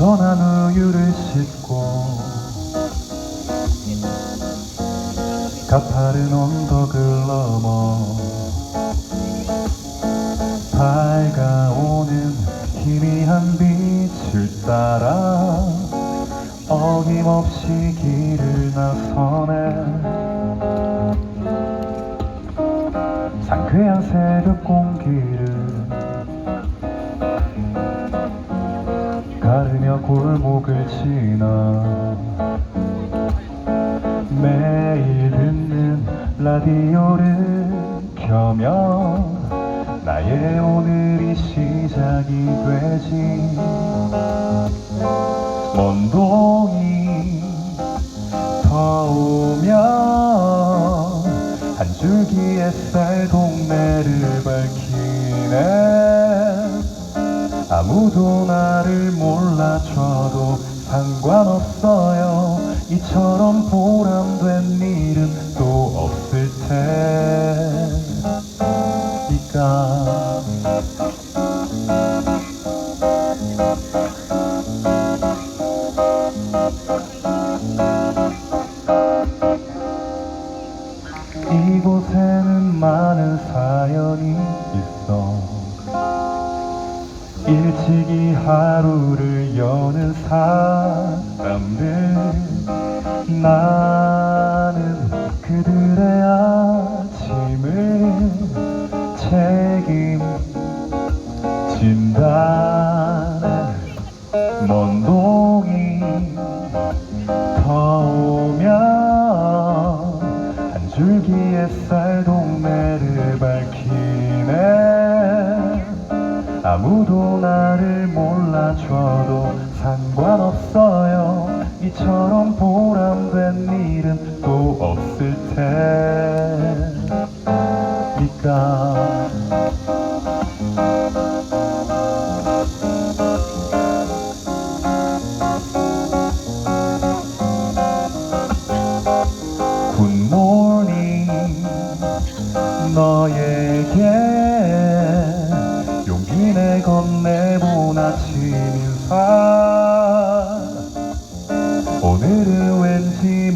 선한 우유를 씻고 가파른 언덕을 넘어 밝아오는 희미한 빛을 따라 어김없이 길을 나서네. 상쾌한 새벽 공기를 가르며 골목을 지나 매일 듣는 라디오를 켜며 나의 오늘이 시작이 되지. 먼 동이 더우면 한 줄기 햇살 동네를 밝히네 아무도 나를 몰라줘도 상관없어요. 이처럼 보람된 일은 또 없을 테니까 이곳에는 많은 사연이 있어 일찍이 하루를 여는 사람들. 나는 그들의 아침을 책임진다 먼 동이 더우면 한 줄기 햇살 동네를 밝히네 아무도 나를 몰라줘도 상관없어요. 이처럼 보람된 일은 또 없을 테니까 굿모닝 너에게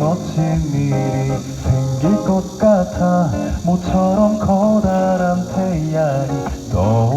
멋진 일이 생길 것 같아. 모처럼 커다란 태양이 떠오르니까